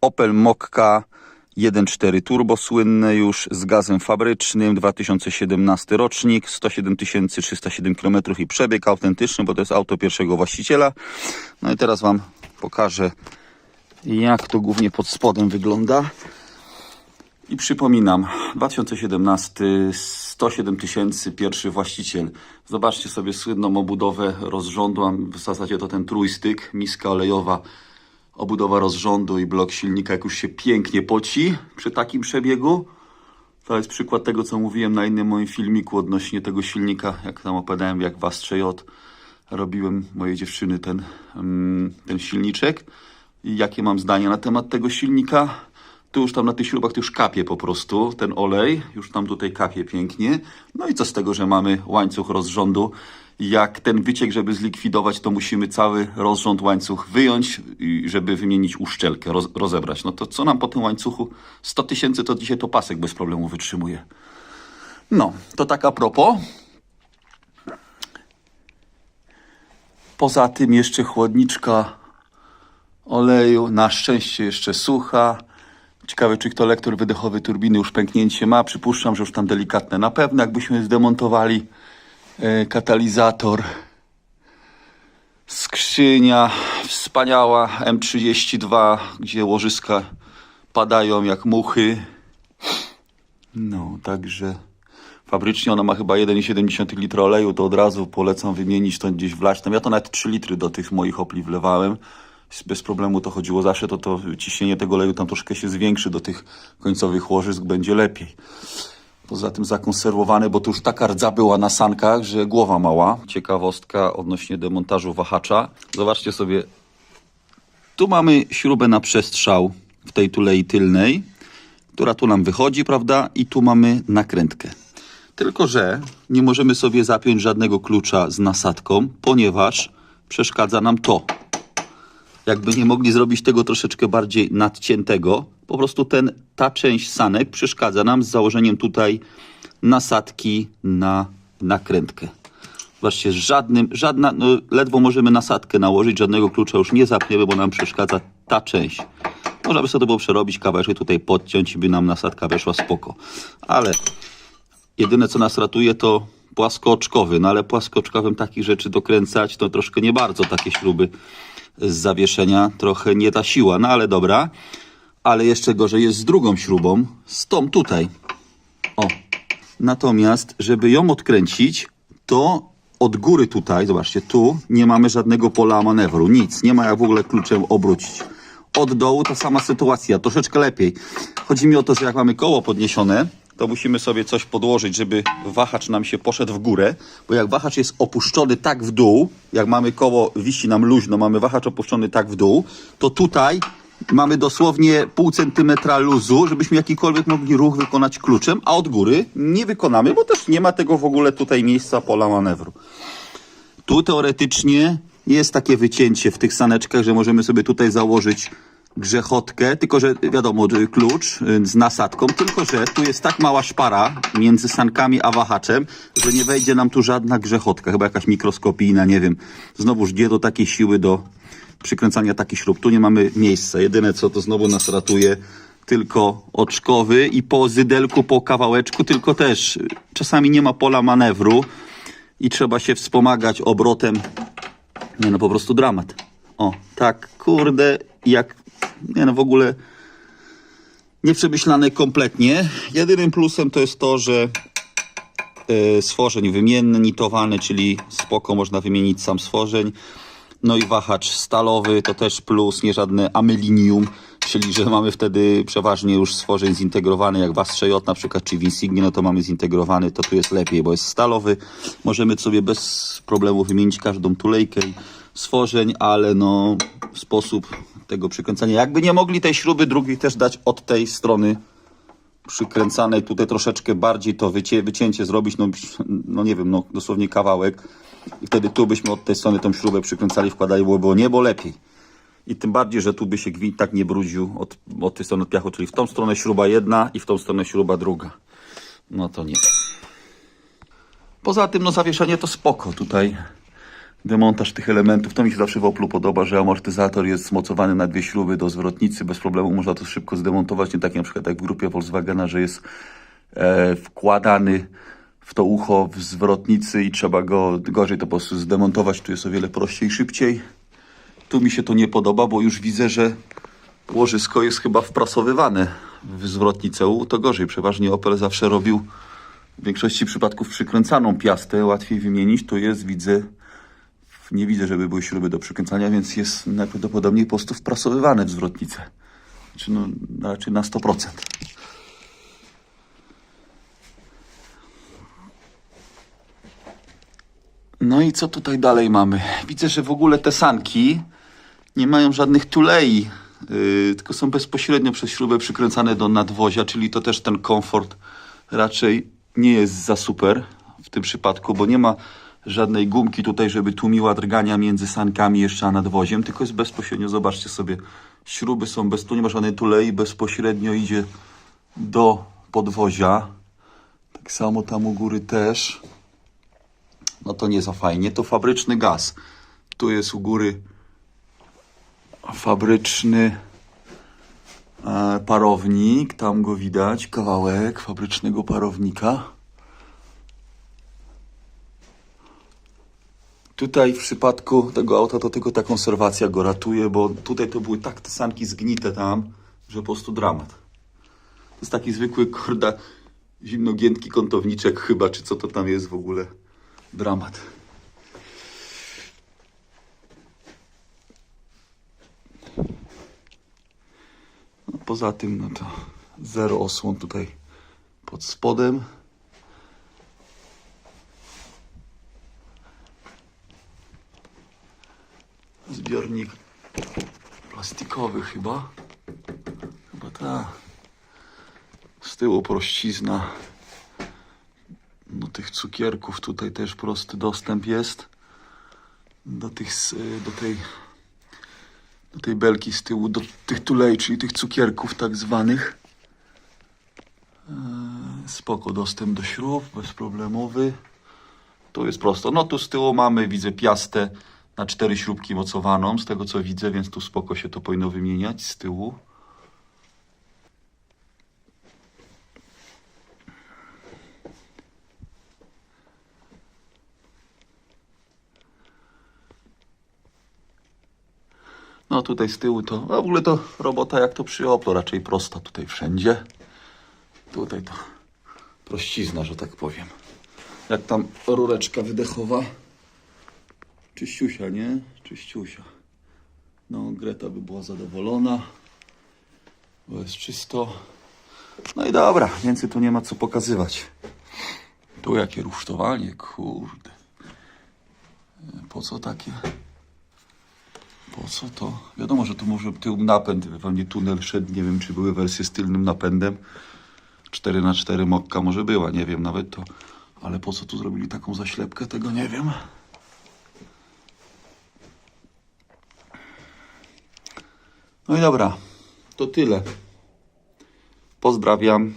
Opel Mokka 1.4 turbo słynne już z gazem fabrycznym, 2017 rocznik, 107 307 km i przebieg autentyczny, bo to jest auto pierwszego właściciela. No i teraz Wam pokażę jak to głównie pod spodem wygląda. I przypominam, 2017, 107 tysięcy, pierwszy właściciel. Zobaczcie sobie słynną obudowę rozrządu, w zasadzie to ten trójstyk, miska olejowa, obudowa rozrządu i blok silnika, jak już się pięknie poci przy takim przebiegu. To jest przykład tego, co mówiłem na innym moim filmiku odnośnie tego silnika, jak tam opowiadałem, jak w Astrze J robiłem mojej dziewczyny ten, mm, ten silniczek i jakie mam zdanie na temat tego silnika. Tu już tam na tych śrubach już kapie po prostu ten olej, już tam tutaj kapie pięknie. No i co z tego, że mamy łańcuch rozrządu. Jak ten wyciek, żeby zlikwidować, to musimy cały rozrząd łańcuch wyjąć, żeby wymienić uszczelkę, roz, rozebrać. No to co nam po tym łańcuchu? 100 tysięcy to dzisiaj to pasek bez problemu wytrzymuje. No, to tak a propos. Poza tym jeszcze chłodniczka oleju, na szczęście jeszcze sucha. Ciekawe, czy kto lektor wydechowy turbiny już pęknięcie ma. Przypuszczam, że już tam delikatne. Na pewno, jakbyśmy zdemontowali e, katalizator, skrzynia wspaniała M32, gdzie łożyska padają jak muchy. No, także fabrycznie ona ma chyba 1,7 litra oleju, to od razu polecam wymienić to gdzieś wlać. Tam ja to nawet 3 litry do tych moich opli wlewałem. Bez problemu to chodziło zawsze, to to ciśnienie tego oleju tam troszkę się zwiększy do tych końcowych łożysk, będzie lepiej. Poza tym zakonserwowane, bo to już taka rdza była na sankach, że głowa mała. Ciekawostka odnośnie demontażu wahacza. Zobaczcie sobie, tu mamy śrubę na przestrzał w tej tulei tylnej, która tu nam wychodzi, prawda? I tu mamy nakrętkę. Tylko, że nie możemy sobie zapiąć żadnego klucza z nasadką, ponieważ przeszkadza nam to. Jakby nie mogli zrobić tego troszeczkę bardziej nadciętego, po prostu ten, ta część sanek przeszkadza nam z założeniem tutaj nasadki na nakrętkę. Zobaczcie, żadnym, żadna, no ledwo możemy nasadkę nałożyć, żadnego klucza już nie zapniemy, bo nam przeszkadza ta część. Można by sobie to było przerobić, kawałek tutaj podciąć i by nam nasadka weszła spoko. Ale jedyne co nas ratuje to płaskooczkowy, no ale płaskooczkowym takich rzeczy dokręcać to troszkę nie bardzo takie śruby z zawieszenia, trochę nie ta siła, no ale dobra. Ale jeszcze gorzej jest z drugą śrubą, z tą tutaj. O. Natomiast, żeby ją odkręcić, to od góry tutaj, zobaczcie, tu nie mamy żadnego pola manewru, nic. Nie ma jak w ogóle kluczem obrócić. Od dołu ta sama sytuacja, troszeczkę lepiej. Chodzi mi o to, że jak mamy koło podniesione, to musimy sobie coś podłożyć, żeby wahacz nam się poszedł w górę, bo jak wahacz jest opuszczony tak w dół, jak mamy koło, wisi nam luźno, mamy wahacz opuszczony tak w dół, to tutaj mamy dosłownie pół centymetra luzu, żebyśmy jakikolwiek mogli ruch wykonać kluczem, a od góry nie wykonamy, bo też nie ma tego w ogóle tutaj miejsca pola manewru. Tu teoretycznie jest takie wycięcie w tych saneczkach, że możemy sobie tutaj założyć grzechotkę, tylko że wiadomo, klucz y, z nasadką, tylko że tu jest tak mała szpara między sankami a wahaczem, że nie wejdzie nam tu żadna grzechotka, chyba jakaś mikroskopijna, nie wiem. Znowuż gdzie do takiej siły do przykręcania takich śrub? Tu nie mamy miejsca. Jedyne co to znowu nas ratuje tylko oczkowy i po zydelku, po kawałeczku, tylko też y, czasami nie ma pola manewru i trzeba się wspomagać obrotem nie no, po prostu dramat. O, tak, kurde, jak, nie no, w ogóle nieprzemyślane kompletnie. Jedynym plusem to jest to, że e, stworzeń wymienny, nitowany, czyli spoko, można wymienić sam stworzeń. No i wahacz stalowy to też plus, nie żadne amylinium, czyli że mamy wtedy przeważnie już stworzeń zintegrowany, jak w Astrze J na przykład, czy w Insignie, no to mamy zintegrowany, to tu jest lepiej, bo jest stalowy. Możemy sobie bez problemu wymienić każdą tulejkę stworzeń, ale no sposób tego przykręcania. Jakby nie mogli tej śruby drugiej też dać od tej strony przykręcanej tutaj troszeczkę bardziej to wycie, wycięcie zrobić, no, no nie wiem, no dosłownie kawałek i wtedy tu byśmy od tej strony tą śrubę przykręcali, wkładali, było, było niebo lepiej. I tym bardziej, że tu by się gwint tak nie brudził od, od tej strony od piachu, czyli w tą stronę śruba jedna i w tą stronę śruba druga. No to nie. Poza tym, no zawieszenie to spoko tutaj. Demontaż tych elementów. To mi się zawsze w Oplu podoba, że amortyzator jest zmocowany na dwie śruby do zwrotnicy. Bez problemu można to szybko zdemontować. Nie tak na przykład jak w grupie Volkswagena, że jest e, wkładany w to ucho w zwrotnicy i trzeba go gorzej to po prostu zdemontować. Tu jest o wiele prościej szybciej. Tu mi się to nie podoba, bo już widzę, że łożysko jest chyba wprasowywane w zwrotnicę. To gorzej. Przeważnie Opel zawsze robił w większości przypadków przykręcaną piastę. Łatwiej wymienić. Tu jest, widzę, nie widzę, żeby były śruby do przykręcania, więc jest najprawdopodobniej po prostu wprasowywane w zwrotnicę. Znaczy no, raczej na 100%. No i co tutaj dalej mamy? Widzę, że w ogóle te sanki nie mają żadnych tulei, yy, tylko są bezpośrednio przez śrubę przykręcane do nadwozia, czyli to też ten komfort raczej nie jest za super w tym przypadku, bo nie ma żadnej gumki tutaj, żeby tłumiła drgania między sankami jeszcze a nadwoziem, tylko jest bezpośrednio, zobaczcie sobie, śruby są bez, tu nie ma żadnej tulei, bezpośrednio idzie do podwozia. Tak samo tam u góry też no to nie za fajnie. To fabryczny gaz. Tu jest u góry fabryczny e, parownik. Tam go widać, kawałek fabrycznego parownika. Tutaj w przypadku tego auta to tylko ta konserwacja go ratuje, bo tutaj to były tak te sanki zgnite tam, że po prostu dramat. To jest taki zwykły, korda, zimnogiętki kątowniczek chyba, czy co to tam jest w ogóle. Dramat. No, poza tym, no to zero osłon tutaj pod spodem. Plastikowy chyba. Chyba ta. Z tyłu prościzna do tych cukierków tutaj też prosty dostęp jest. Do, tych, s- do tej do tej belki z tyłu, do tych tulej, czyli tych cukierków tak zwanych. Eee, Spoko dostęp do śrub, bezproblemowy. Tu jest prosto. No tu z tyłu mamy, widzę piastę na cztery śrubki mocowaną, z tego co widzę, więc tu spoko się to powinno wymieniać z tyłu. No tutaj z tyłu to, a w ogóle to robota jak to przy Oplu, raczej prosta tutaj wszędzie. Tutaj to prościzna, że tak powiem. Jak tam rureczka wydechowa. Czyściusia, nie? Czyściusia. No, Greta by była zadowolona, bo jest czysto. No i dobra, więcej tu nie ma co pokazywać. Tu jakie rusztowanie, kurde. Po co takie? Po co to? Wiadomo, że tu może tył napęd, pewnie tunel szedł, nie wiem czy były wersje z tylnym napędem. 4 na 4 mokka może była, nie wiem nawet to. Ale po co tu zrobili taką zaślepkę, tego nie wiem. No i dobra, to tyle. Pozdrawiam.